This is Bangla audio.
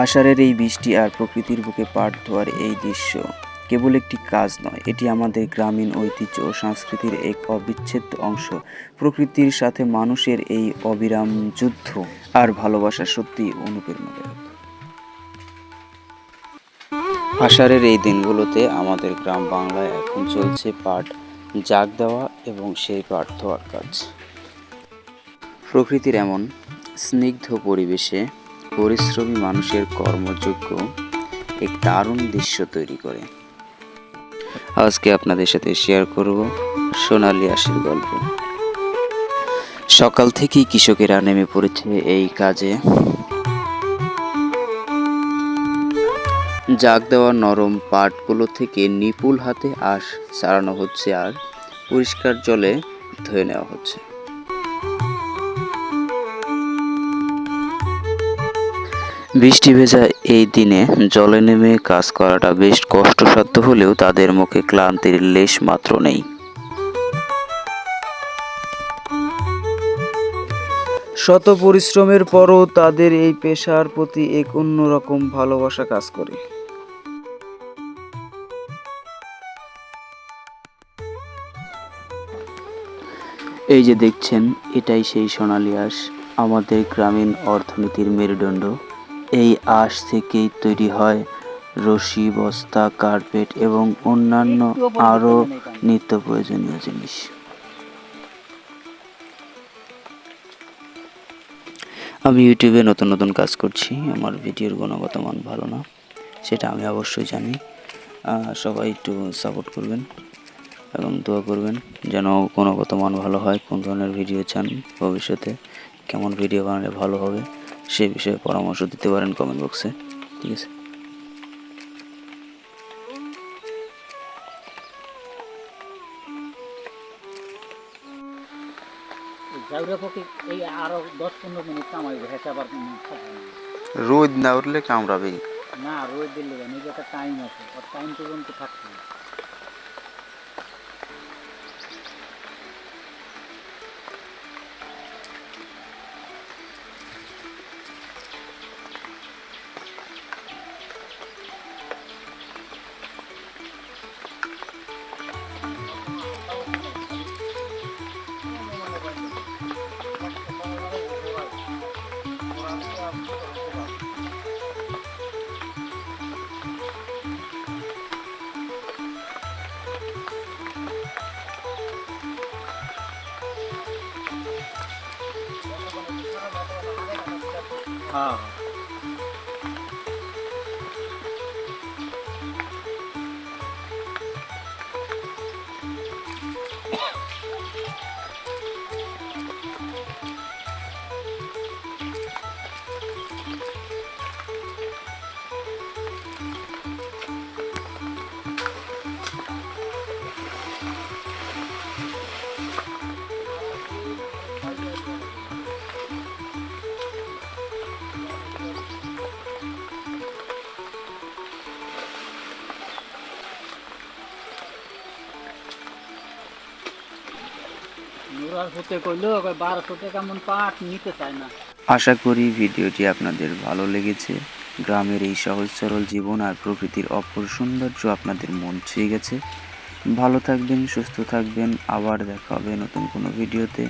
আষাঢ়ের এই বৃষ্টি আর প্রকৃতির বুকে পাট ধোয়ার এই দৃশ্য কেবল একটি কাজ নয়, এটি আমাদের গ্রামীণ ঐতিহ্য ও সংস্কৃতির এক অবিচ্ছেদ্য অংশ। প্রকৃতির সাথে মানুষের এই অবিরাম যুদ্ধ আর ভালোবাসা সত্যি অনুপ্রেরণাদায়ক আষাঢ়ের এই দিনগুলোতে আমাদের গ্রাম বাংলায় এখন চলছে পাট জাগ দেওয়া এবং সেই পাট ধোয়ার কাজ। প্রকৃতির এমন স্নিগ্ধ পরিবেশে পরিশ্রমী মানুষের কর্মযোগ্য এক দারুণ দৃশ্য তৈরি করে। আজকে আপনাদের সাথে শেয়ার করব সোনালী আশির গল্প। সকাল থেকেই কৃষকেরা নেমে পড়েছে এই কাজে। জাগ দেওয়া নরম পাটগুলো থেকে নিপুল হাতে আঁশ ছাড়ানো হচ্ছে আর পরিষ্কার জলে ধুয়ে নেওয়া হচ্ছে। বৃষ্টি ভেজা এই দিনে জলে নেমে কাজ করাটা বেশ কষ্টসাধ্য হলেও তাদের মুখে ক্লান্তির লেশ মাত্র নেই। শত পরিশ্রমের পরও তাদের এই পেশার প্রতি এক অন্যরকম ভালোবাসা কাজ করে। এই যে দেখছেন এটাই সেই সোনালী আঁশ আমাদের গ্রামীণ অর্থনীতির মেরুদণ্ড। এই আঁশ থেকেই তৈরি হয় রশি, বস্তা, কার্পেট এবং অন্যান্য আরও নিত্য প্রয়োজনীয় জিনিস। আমি ইউটিউবে নতুন নতুন কাজ করছি। আমার ভিডিওর গুণগত মান ভালো না, সেটা আমি অবশ্যই জানি। সবাই একটু সাপোর্ট করবেন এবং দোয়া করবেন যেন গুণগত মান ভালো হয়। কোন ধরনের ভিডিও চান ভবিষ্যতে, কেমন ভিডিও বানালে ভালো হবে সে বিষয়ে পরামর্শ দিতে পারেন কমেন্ট বক্সে ঠিক আছে? এই আরও দশ পনেরো মিনিট কামাইবে হেসে আবার উম থাকবে না। রোদ না উঠলে কামড়াবেই। না রোদ দিলে নিজে একটা টাইম আছে। ওর টাইম পর্যন্ত থাকতে হবে। আশা করি ভিডিওটি আপনাদের ভালো লেগেছে। গ্রামের এই সহজ সরল জীবন আর প্রকৃতির অপর সৌন্দর্য আপনাদের মন ছুঁয়ে গেছে। ভালো থাকবেন, সুস্থ থাকবেন, আবার দেখা হবে নতুন কোনো ভিডিওতে।